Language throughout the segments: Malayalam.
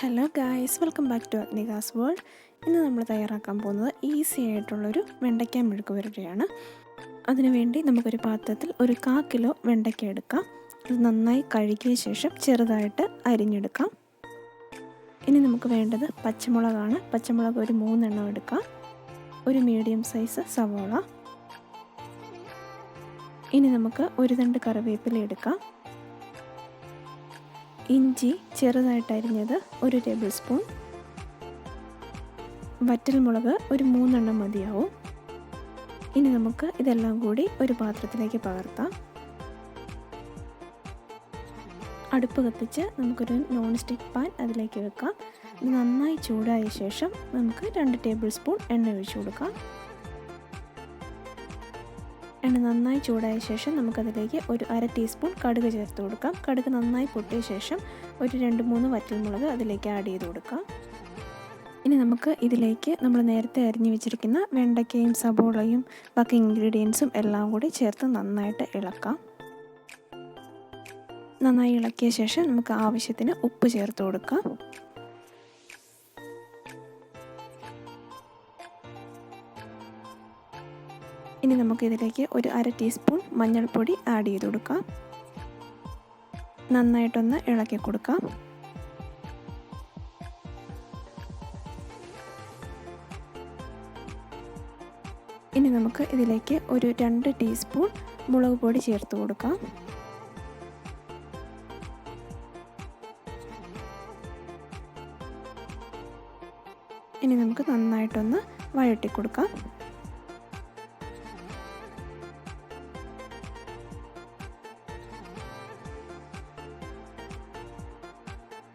Hello guys welcome back to Agnikas world ഇന്ന് നമ്മൾ തയ്യാറാക്കാൻ പോകുന്നത് ഈസി ആയിട്ടുള്ളൊരു വെണ്ടയ്ക്ക മെഴുക്ക് പുരട്ടിയാണ്. അതിനുവേണ്ടി നമുക്കൊരു പാത്രത്തിൽ ഒരു കാ കിലോ വെണ്ടയ്ക്ക എടുക്കാം. ഇത് നന്നായി കഴുകിയ ശേഷം ചെറുതായിട്ട് അരിഞ്ഞെടുക്കാം. ഇനി നമുക്ക് വേണ്ടത് പച്ചമുളകാണ്. പച്ചമുളക് ഒരു മൂന്നെണ്ണം എടുക്കാം. ഒരു മീഡിയം സൈസ് സവോള. ഇനി നമുക്ക് ഒരു തണ്ട് കറിവേപ്പില എടുക്കാം. ഇഞ്ചി ചെറുതായിട്ട് അരിഞ്ഞത് ഒരു ടേബിൾ സ്പൂൺ. വറ്റൽമുളക് ഒരു മൂന്നെണ്ണം മതിയാവും. ഇനി നമുക്ക് ഇതെല്ലാം കൂടി ഒരു പാത്രത്തിലേക്ക് പകർത്താം. അടുപ്പ് കത്തിച്ച് നമുക്കൊരു നോൺ സ്റ്റിക്ക് പാൻ അതിലേക്ക് വെക്കാം. ഇത് നന്നായി ചൂടായ ശേഷം നമുക്ക് രണ്ട് ടേബിൾ സ്പൂൺ എണ്ണ ഒഴിച്ചു കൊടുക്കാം. എണ്ണ നന്നായി ചൂടായ ശേഷം നമുക്കതിലേക്ക് ഒരു അര ടീസ്പൂൺ കടുക് ചേർത്ത് കൊടുക്കാം. കടുക് നന്നായി പൊട്ടിയ ശേഷം ഒരു രണ്ട് മൂന്ന് വറ്റൽമുളക് അതിലേക്ക് ആഡ് ചെയ്ത് കൊടുക്കാം. ഇനി നമുക്ക് ഇതിലേക്ക് നമ്മൾ നേരത്തെ അരിഞ്ഞു വെച്ചിരിക്കുന്ന വെണ്ടയ്ക്കയും സബോളയും ബാക്കി ഇൻഗ്രീഡിയൻസും എല്ലാം കൂടി ചേർത്ത് നന്നായിട്ട് ഇളക്കാം. നന്നായി ഇളക്കിയ ശേഷം നമുക്ക് ആവശ്യത്തിന് ഉപ്പ് ചേർത്ത് കൊടുക്കാം. ഇനി നമുക്കിതിലേക്ക് ഒരു അര ടീസ്പൂൺ മഞ്ഞൾപ്പൊടി ആഡ് ചെയ്ത് കൊടുക്കാം. നന്നായിട്ടൊന്ന് ഇളക്കി കൊടുക്കാം. ഇനി നമുക്ക് ഇതിലേക്ക് ഒരു രണ്ട് ടീസ്പൂൺ മുളക് പൊടി ചേർത്ത് കൊടുക്കാം. ഇനി നമുക്ക് നന്നായിട്ടൊന്ന് വഴട്ടി കൊടുക്കാം.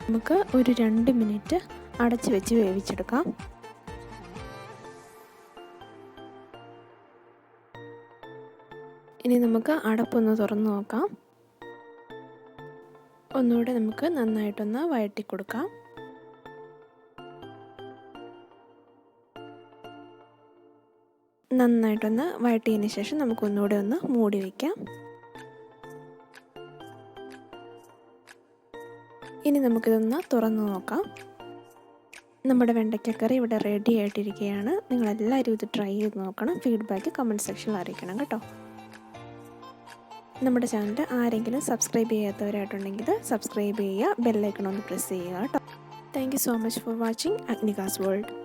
നമുക്ക് ഒരു രണ്ട് മിനിറ്റ് അടച്ചു വെച്ച് വേവിച്ചെടുക്കാം. ഇനി നമുക്ക് അടപ്പൊന്ന് തുറന്നു നോക്കാം. ഒന്നുകൂടെ നമുക്ക് നന്നായിട്ടൊന്ന് വഴറ്റി കൊടുക്കാം നന്നായിട്ടൊന്ന് വഴട്ടിയതിന് ശേഷം നമുക്കൊന്നുകൂടെ ഒന്ന് മൂടി വയ്ക്കാം ഇനി നമുക്കിതൊന്ന് തുറന്ന് നോക്കാം. നമ്മുടെ വെണ്ടയ്ക്കക്കറി ഇവിടെ റെഡി ആയിട്ടിരിക്കുകയാണ്. നിങ്ങളെല്ലാവരും ഇത് ട്രൈ ചെയ്ത് നോക്കണം. ഫീഡ്ബാക്ക് കമന്റ് സെക്ഷനിൽ അറിയിക്കണം കേട്ടോ. നമ്മുടെ ചാനൽ ആരെങ്കിലും സബ്സ്ക്രൈബ് ചെയ്യാത്തവരായിട്ടുണ്ടെങ്കിൽ സബ്സ്ക്രൈബ് ചെയ്യുക ബെല്ലൈക്കൺ ഒന്ന് പ്രസ് ചെയ്യുക കേട്ടോ. Thank you so much for watching Agnikas world